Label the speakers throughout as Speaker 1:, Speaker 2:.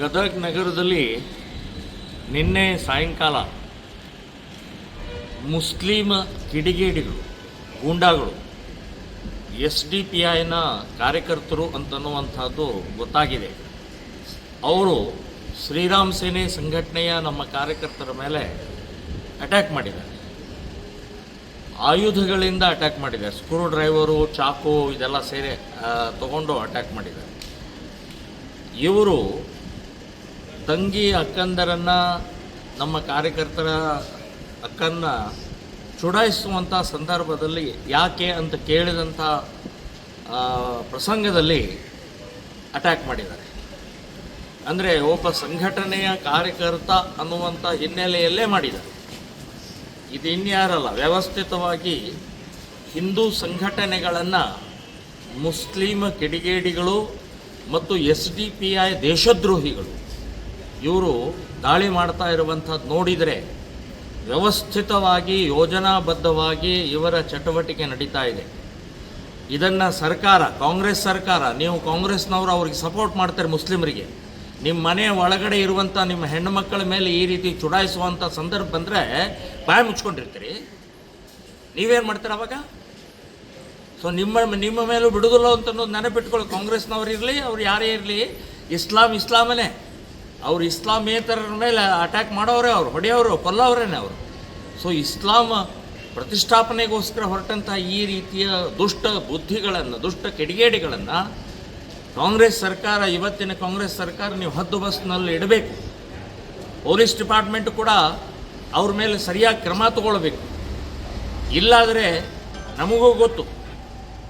Speaker 1: ಗದಗ್ ನಗರದಲ್ಲಿ ನಿನ್ನೆ ಸಾಯಂಕಾಲ ಮುಸ್ಲಿಂ ಕಿಡಿಗೇಡಿಗಳು, ಗೂಂಡಾಗಳು, ಎಸ್ ಡಿ ಪಿ ಐನ ಕಾರ್ಯಕರ್ತರು ಅಂತನ್ನುವಂಥದ್ದು ಗೊತ್ತಾಗಿದೆ. ಅವರು ಶ್ರೀರಾಮ್ ಸೇನೆ ಸಂಘಟನೆಯ ನಮ್ಮ ಕಾರ್ಯಕರ್ತರ ಮೇಲೆ ಅಟ್ಯಾಕ್ ಮಾಡಿದ್ದಾರೆ. ಆಯುಧಗಳಿಂದ ಅಟ್ಯಾಕ್ ಮಾಡಿದ್ದಾರೆ. ಸ್ಕ್ರೂ ಡ್ರೈವರು, ಚಾಕು ಇದೆಲ್ಲ ಸೇರಿ ತಗೊಂಡು ಅಟ್ಯಾಕ್ ಮಾಡಿದ್ದಾರೆ. ಇವರು ತಂಗಿ ಅಕ್ಕಂದರನ್ನು, ನಮ್ಮ ಕಾರ್ಯಕರ್ತರ ಅಕ್ಕನ್ನ ಚುಡಾಯಿಸುವಂಥ ಸಂದರ್ಭದಲ್ಲಿ ಯಾಕೆ ಅಂತ ಕೇಳಿದಂಥ ಪ್ರಸಂಗದಲ್ಲಿ ಅಟ್ಯಾಕ್ ಮಾಡಿದ್ದಾರೆ. ಅಂದರೆ ಒಬ್ಬ ಸಂಘಟನೆಯ ಕಾರ್ಯಕರ್ತ ಅನ್ನುವಂಥ ಹಿನ್ನೆಲೆಯಲ್ಲೇ ಮಾಡಿದ್ದಾರೆ. ಇದು ಇನ್ಯಾರಲ್ಲ, ವ್ಯವಸ್ಥಿತವಾಗಿ ಹಿಂದೂ ಸಂಘಟನೆಗಳನ್ನು ಮುಸ್ಲಿಂ ಕಿಡಿಗೇಡಿಗಳು ಮತ್ತು ಎಸ್ ಡಿ ಪಿ ಐ ದೇಶದ್ರೋಹಿಗಳು ಇವರು ದಾಳಿ ಮಾಡ್ತಾ ಇರುವಂಥದ್ದು ನೋಡಿದರೆ ವ್ಯವಸ್ಥಿತವಾಗಿ, ಯೋಜನಾಬದ್ಧವಾಗಿ ಇವರ ಚಟುವಟಿಕೆ ನಡೀತಾ ಇದೆ. ಇದನ್ನು ಸರ್ಕಾರ, ಕಾಂಗ್ರೆಸ್ ಸರ್ಕಾರ, ನೀವು ಕಾಂಗ್ರೆಸ್ನವರು ಅವ್ರಿಗೆ ಸಪೋರ್ಟ್ ಮಾಡ್ತಾರೆ ಮುಸ್ಲಿಮರಿಗೆ. ನಿಮ್ಮ ಮನೆಯ ಒಳಗಡೆ ಇರುವಂಥ ನಿಮ್ಮ ಹೆಣ್ಣು ಮಕ್ಕಳ ಮೇಲೆ ಈ ರೀತಿ ಚುಡಾಯಿಸುವಂಥ ಸಂದರ್ಭ ಬಂದರೆ ಬಾಯಿ ಮುಚ್ಕೊಂಡಿರ್ತೀರಿ. ನೀವೇನು ಮಾಡ್ತೀರ ಅವಾಗ? ಸೊ ನಿಮ್ಮ ನಿಮ್ಮ ಮೇಲೂ ಬಿಡುದಿಲ್ಲ ಅಂತ ಅನ್ನೋದು ನೆನಪಿಟ್ಕೊಳ್ಳಿ ಕಾಂಗ್ರೆಸ್ನವ್ರು ಇರಲಿ, ಅವ್ರು ಯಾರೇ ಇರಲಿ, ಇಸ್ಲಾಂ ಇಸ್ಲಾಮನೇ. ಅವ್ರು ಇಸ್ಲಾಮೇತರ ಮೇಲೆ ಅಟ್ಯಾಕ್ ಮಾಡೋರೇ ಅವರು ಹೊಡೆಯೋರು ಕೊಲ್ಲೋರೇನೆ ಅವರು. ಸೊ ಇಸ್ಲಾಂ ಪ್ರತಿಷ್ಠಾಪನೆಗೋಸ್ಕರ ಹೊರಟಂಥ ಈ ರೀತಿಯ ದುಷ್ಟ ಬುದ್ಧಿಗಳನ್ನು, ದುಷ್ಟ ಕೆಡಿಗೇಡಿಗಳನ್ನು ಕಾಂಗ್ರೆಸ್ ಸರ್ಕಾರ, ಇವತ್ತಿನ ಕಾಂಗ್ರೆಸ್ ಸರ್ಕಾರ ನೀವು ಹದ್ದು ಬಸ್ನಲ್ಲಿ ಇಡಬೇಕು. ಪೊಲೀಸ್ ಡಿಪಾರ್ಟ್ಮೆಂಟ್ ಕೂಡ ಅವ್ರ ಮೇಲೆ ಸರಿಯಾಗಿ ಕ್ರಮ ತಗೊಳ್ಬೇಕು. ಇಲ್ಲಾದರೆ ನಮಗೂ ಗೊತ್ತು.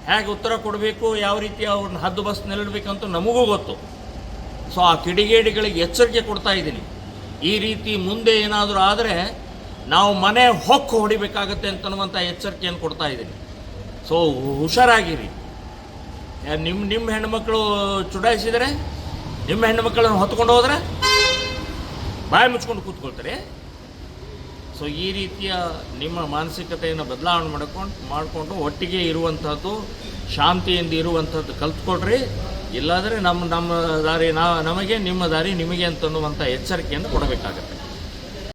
Speaker 1: ಹೇಗೆ ಉತ್ತರ ಕೊಡಬೇಕು, ಯಾವ ರೀತಿ ಅವ್ರನ್ನ ಹದ್ದು ಬಸ್ನಲ್ಲಿಡಬೇಕಂತ ನಮಗೂ ಗೊತ್ತು. ಸೊ ಆ ಕಿಡಿಗೇಡಿಗಳಿಗೆ ಎಚ್ಚರಿಕೆ ಕೊಡ್ತಾ ಇದ್ದೀನಿ. ಈ ರೀತಿ ಮುಂದೆ ಏನಾದರೂ ಆದರೆ ನಾವು ಮನೆ ಹೊಕ್ಕು ಹೊಡಿಬೇಕಾಗತ್ತೆ ಅಂತನ್ನುವಂಥ ಎಚ್ಚರಿಕೆಯನ್ನು ಕೊಡ್ತಾ ಇದ್ದೀನಿ. ಸೊ ಹುಷಾರಾಗಿರಿ. ನಿಮ್ಮ ನಿಮ್ಮ ಹೆಣ್ಮಕ್ಳು ಚುಡಾಯಿಸಿದರೆ ನಿಮ್ಮ ಹೆಣ್ಮಕ್ಳನ್ನು ಹೊತ್ಕೊಂಡು ಹೋದರೆ ಬಾಯಿ ಮುಚ್ಕೊಂಡು ಕೂತ್ಕೊಳ್ತಾರೆ. ಸೊ ಈ ರೀತಿಯ ನಿಮ್ಮ ಮಾನಸಿಕತೆಯನ್ನು ಬದಲಾವಣೆ ಮಾಡ್ಕೊಂಡು, ಮಾಡಿಕೊಂಡು ಒಟ್ಟಿಗೆ ಇರುವಂಥದ್ದು ಶಾಂತಿಯಿಂದ ಇರುವಂಥದ್ದು ಕಲ್ತ್ಕೊಡ್ರಿ ಇಲ್ಲಾದರೆ ನಮ್ಮ ನಮ್ಮ ದಾರಿ ನಾ ನಮಗೆ ನಿಮ್ಮ ದಾರಿ ನಿಮಗೆ ಅಂತನ್ನುವಂಥ ಎಚ್ಚರಿಕೆಯನ್ನು ಕೊಡಬೇಕಾಗತ್ತೆ.